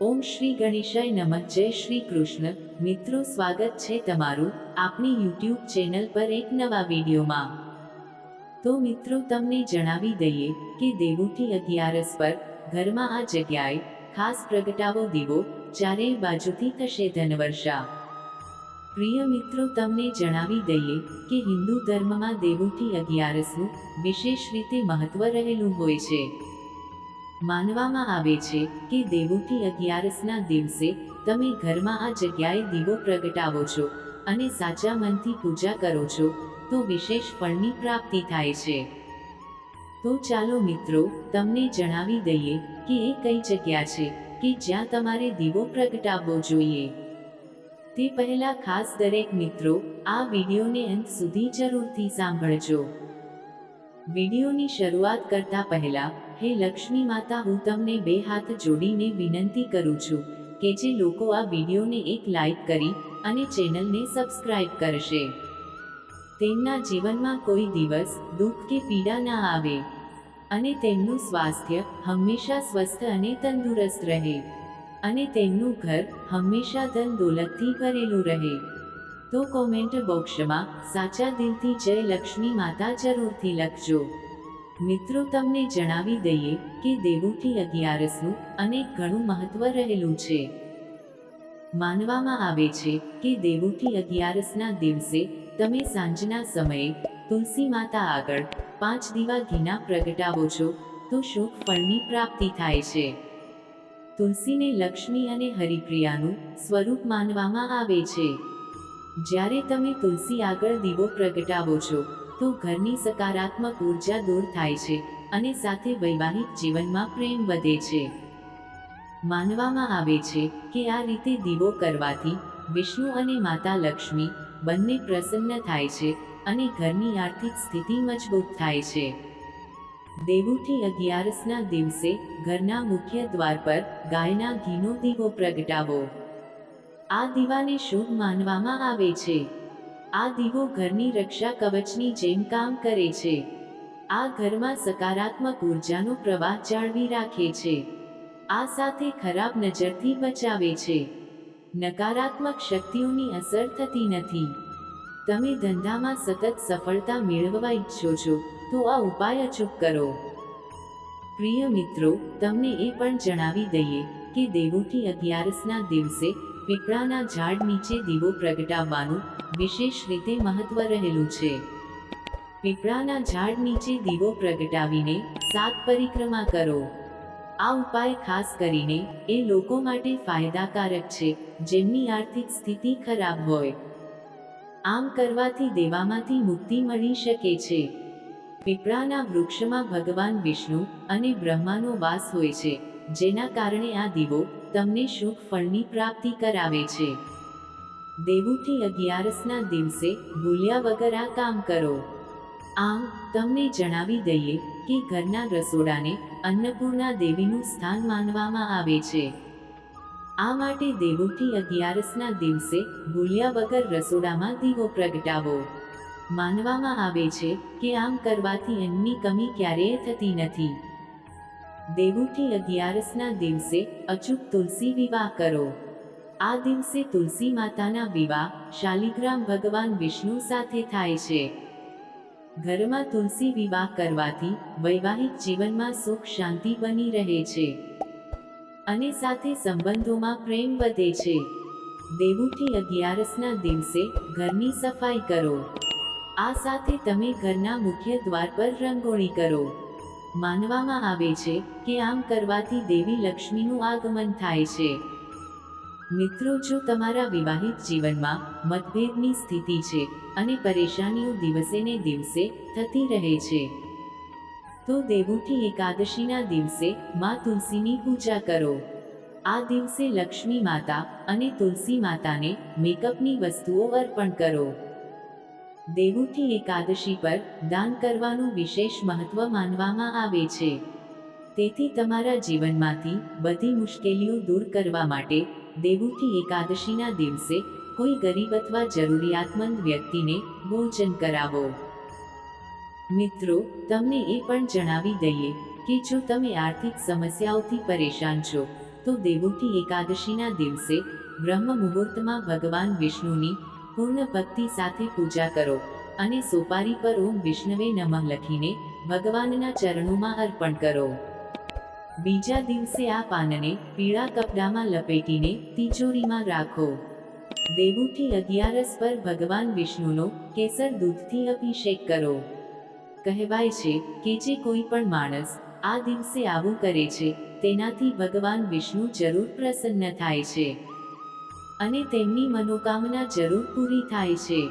ઓમ શ્રી ગણેશાય નમઃ. જય શ્રી કૃષ્ણ. મિત્રો, સ્વાગત છે તમારું આપણી યુટ્યુબ ચેનલ પર એક નવા વિડીયોમાં. તો મિત્રો, તમને જણાવી દઈએ કે દેવુઠી અગિયારસ પર ઘરમાં આ જગ્યાએ ખાસ પ્રગટાવો દીવો ચારેય બાજુથી થશે ધનવર્ષા. પ્રિય મિત્રો, તમને જણાવી દઈએ કે હિન્દુ ધર્મમાં દેવુઠી અગિયારસનું વિશેષ રીતે મહત્વ રહેલું હોય છે. માનવામાં આવે છે કે દેવોથી અગિયારસના દિવસે તમે ઘરમાં આ જગ્યાએ દીવો પ્રગટાવો છો અને સાચા મનથી પૂજા કરો છો, તો વિશેષ ફળની પ્રાપ્તિ થાય છે. તો ચાલો મિત્રો, તમને જણાવી દઈએ કે એ કઈ જગ્યા છે કે જ્યાં તમારે દીવો પ્રગટાવવો જોઈએ. તે પહેલા ખાસ દરેક મિત્રો, આ વિડીયોને અંત સુધી જરૂરથી સાંભળજો. વિડીયોની શરૂઆત કરતા પહેલા હે લક્ષ્મી માતા, હું તમને બે હાથ જોડીને વિનંતી કરું છું કે જે લોકો આ વિડીયોને એક લાઈક કરી અને ચેનલને સબસ્ક્રાઇબ કરશે. તેમના જીવનમાં કોઈ દિવસ દુઃખ કે પીડા ના આવે અને તેમનું સ્વાસ્થ્ય હંમેશા સ્વસ્થ અને તંદુરસ્ત રહે અને તેમનું ઘર હંમેશા ધન દોલતથી ભરેલું રહે. તો કોમેન્ટ બોક્સમાં સાચા દિલથી જય લક્ષ્મી માતા જરૂરથી લખજો. મિત્રો તમને જણાવી દઈએ કે દેવુઠી અગિયારસનું અનેક ઘણું મહત્વ રહેલું છે. માનવામાં આવે છે કે દેવુઠી અગિયારસના દિવસે તમે સાંજના સમયે તુલસી માતા આગળ પાંચ દીવા ઘીના પ્રગટાવો છો, તો શુભ ફળની પ્રાપ્તિ થાય છે. તુલસીને લક્ષ્મી અને હરિપ્રિયાનું સ્વરૂપ માનવામાં આવે છે. જ્યારે તમે તુલસી આગળ દીવો પ્રગટાવો છો તો ઘરની સકારાત્મક ઊર્જા દૂર થાય છે અને સાથે વૈવાહિક જીવનમાં પ્રેમ વધે છે. માનવામાં આવે છે કે આ રીતે દીવો કરવાથી વિષ્ણુ અને માતા લક્ષ્મી બંને પ્રસન્ન થાય છે અને ઘરની આર્થિક સ્થિતિ મજબૂત થાય છે. દેવુથી અગિયારસના દિવસે ઘરના મુખ્ય દ્વાર પર ગાયના ઘીનો દીવો પ્રગટાવો. આ દીવાને શુભ માનવામાં આવે છે. આ દીવો ઘરની રક્ષા કવચની જેમ કામ કરે છે. આ ઘરમાં સકારાત્મક ઉર્જાનો પ્રવાહ જાળવી રાખે છે. આ સાથે ખરાબ નજરથી બચાવે છે. નકારાત્મક શક્તિઓની અસર થતી નથી. તમે ધંધામાં સતત સફળતા મેળવવા ઈચ્છો છો, તો આ ઉપાય અચૂક કરો. પ્રિય મિત્રો, તમને એ પણ જણાવી દઈએ કે દેવોથી અગિયારસના દિવસે પીપળાના ઝાડ નીચે દીવો પ્રગટાવવાનું વિશેષ રીતે મહત્વ રહેલું છે. પીપળાના ઝાડ નીચે દીવો પ્રગટાવીને સાત પરિક્રમા કરો. આ ઉપાય ખાસ કરીને એ લોકો માટે ફાયદાકારક છે, જેમની આર્થિક સ્થિતિ ખરાબ હોય. આમ કરવાથી દેવામાંથી મુક્તિ મળી શકે છે. પીપળાના વૃક્ષમાં ભગવાન વિષ્ણુ અને બ્રહ્માનો વાસ હોય છે, જેના કારણે આ દીવો તમને શુભ ફળની પ્રાપ્તિ કરાવે છે. દેવુથી અગિયારસના દિવસે ભૂલ્યા વગર આ કામ કરો. આમ, તમને જણાવી દઈએ કે ઘરના રસોડાને અન્નપૂર્ણા દેવીનું સ્થાન માનવામાં આવે છે. આ માટે દેવોથી અગિયારસના દિવસે ભૂલ્યા વગર રસોડામાં દીવો પ્રગટાવો. માનવામાં આવે છે કે આમ કરવાથી અન્નની કમી ક્યારેય થતી નથી. દેવુઠી અગિયારસના દિવસે અચૂક તુલસી વિવાહ કરો. આ દિવસે તુલસી માતાના વિવાહ શાલિગ્રામ ભગવાન વિષ્ણુ સાથે થાય છે. ઘરમાં તુલસી વિવાહ કરવાથી વૈવાહિક જીવનમાં સુખ શાંતિ બની રહે છે. અને સાથે સંબંધોમાં પ્રેમ વધે છે. દેવુઠી અગિયારસના દિવસે ઘરની સફાઈ કરો. આ સાથે તમે ઘરના મુખ્ય દ્વાર પર રંગોળી કરો. માનવામાં આવે છે કે આમ કરવાથી દેવી લક્ષ્મીનું આગમન થાય છે. મિત્રો, જો તમારા વિવાહિત જીવનમાં મતભેદની સ્થિતિ છે અને પરેશાનીઓ દિવસે ને દિવસે થતી રહે છે, તો દેવોથી એકાદશીના દિવસે મા તુલસીની પૂજા કરો. આ દિવસે લક્ષ્મી માતા અને તુલસી માતાને મેકઅપની વસ્તુઓ અર્પણ કરો. દેવુઠી એકાદશી પર દાન કરવાનું વિશેષ મહત્વ માનવામાં આવે છે. તેથી તમારા જીવનમાંથી બધી મુશ્કેલીઓ દૂર કરવા માટે દેવુઠી એકાદશીના દિવસે કોઈ ગરીબ અથવા જરૂરિયાતમંદ વ્યક્તિને ભોજન કરાવો. મિત્રો, તમને એ પણ જણાવી દઈએ કે જો તમે આર્થિક સમસ્યાઓથી પરેશાન છો, તો દેવોથી એકાદશીના દિવસે બ્રહ્મ મુહૂર્તમાં ભગવાન વિષ્ણુની પૂર્ણ ભક્તિ સાથે પૂજા કરો અને સોપારી પર ઓમ વિષ્ણવે નમઃ લખીને ભગવાનના ચરણોમાં અર્પણ કરો. બીજા દિવસે આ પાનને પીળા કપડામાં લપેટીને તિજોરીમાં રાખો. દેવુથી અગિયારસ પર ભગવાન વિષ્ણુનો કેસર દૂધથી અભિષેક કરો. કહેવાય છે કે જે કોઈ પણ માણસ આ દિવસે આવું કરે છે, તેનાથી ભગવાન વિષ્ણુ જરૂર પ્રસન્ન થાય છે. અને તેમની મનોકામના જરૂર પૂરી થાય છે.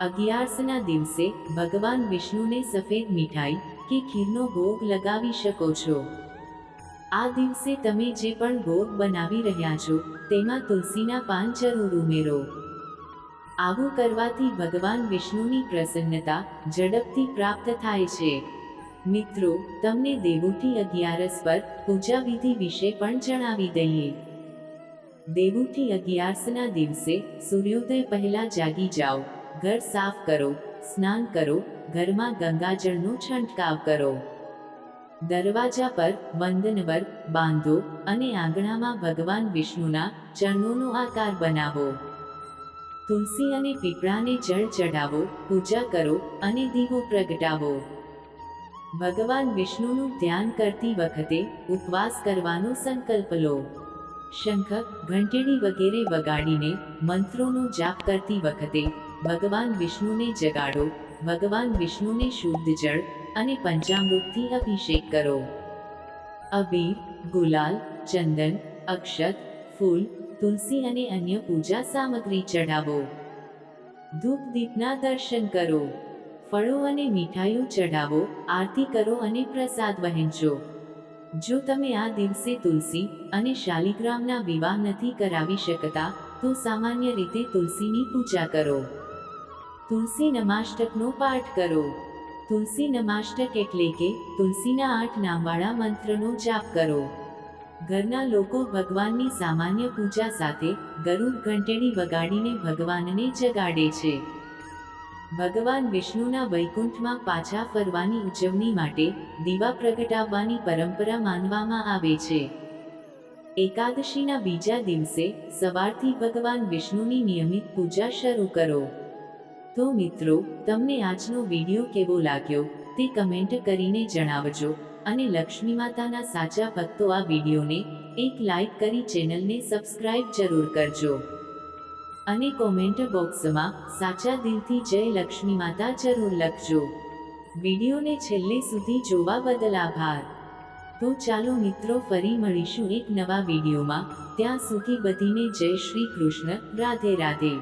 અગિયારસના દિવસે ભગવાન વિષ્ણુને સફેદ મીઠાઈ કે ખીરનો ભોગ લગાવી શકો છો. આ દિવસે તમે જે પણ ભોગ બનાવી રહ્યા છો, તેમાં તુલસીના પાન જરૂર ઉમેરો. આવું કરવાથી ભગવાન વિષ્ણુની પ્રસન્નતા ઝડપથી પ્રાપ્ત થાય છે. મિત્રો, તમને દેવોથી અગિયારસ પર પૂજા વિધિ વિશે પણ જણાવી દઈએ. દેવુઠી અગિયારસના દિવસે સૂર્યોદય પહેલા જાગી જાઓ, ઘર સાફ કરો, સ્નાન કરો, ઘરમાં ગંગાજળનો છંટકાવ કરો. દરવાજા પર વંદનવર બાંધો અને આંગણામાં ભગવાન વિષ્ણુના ચરણોનો આકાર બનાવો. તુલસી અને પીપળાને જળ ચઢાવો, પૂજા કરો અને દીવો પ્રગટાવો. ભગવાન વિષ્ણુનું ધ્યાન કરતી વખતે ઉપવાસ કરવાનો સંકલ્પ લો. શંખ, ઘંટેડી વગેરે વગાડીને મંત્રોનો જાપ કરતી વખતે ભગવાન વિષ્ણુને જગાડો, ભગવાન વિષ્ણુને શુદ્ધ જળ અને પંચામૃતથી અભિષેક કરો. અબીર, ગુલાલ, ચંદન, અક્ષત, ફૂલ, તુલસી અને અન્ય પૂજા સામગ્રી ચઢાવો. ધૂપ દીપના દર્શન કરો. ફળો અને મીઠાઈઓ ચઢાવો, આરતી કરો અને પ્રસાદ વહેંચો. જો તમે આ દિવસે તુલસી અને શાલિગ્રામના વિવાહ નથી કરાવી શકતા, તો સામાન્ય રીતે તુલસીની પૂજા કરો. તુલસી નમાષ્ટકનો પાઠ કરો. તુલસી નમાષ્ટક એટલે કે તુલસીના આઠ નામવાળા મંત્રનો જાપ કરો. ઘરના લોકો ભગવાનની સામાન્ય પૂજા સાથે ગરુડ ઘંટેડી વગાડીને ભગવાનને જગાડે છે. ભગવાન વિષ્ણુના વૈકુંઠમાં પાછા ફરવાની ઉજવણી માટે દીવા પ્રગટાવવાની પરંપરા માનવામાં આવે છે. એકાદશીના બીજા દિવસે સવારથી ભગવાન વિષ્ણુની નિયમિત પૂજા શરૂ કરો. તો મિત્રો, તમને આજનો વીડિયો કેવો લાગ્યો તે કમેન્ટ કરીને જણાવજો અને લક્ષ્મી માતાના સાચા ભક્તો આ વિડીયોને એક લાઈક કરી ચેનલને સબસ્ક્રાઇબ જરૂર કરજો. અને કોમેન્ટ બોક્સમાં, સાચા દિલથી જય લક્ષ્મી માતા જરૂર લખજો. વિડીયોને છેલ્લે સુધી જોવા બદલ આભાર. તો ચાલો મિત્રો ફરી મળીશું એક નવા વિડીયોમાં. ત્યાં સુધી બધીને જય શ્રી કૃષ્ણ, રાધે રાધે.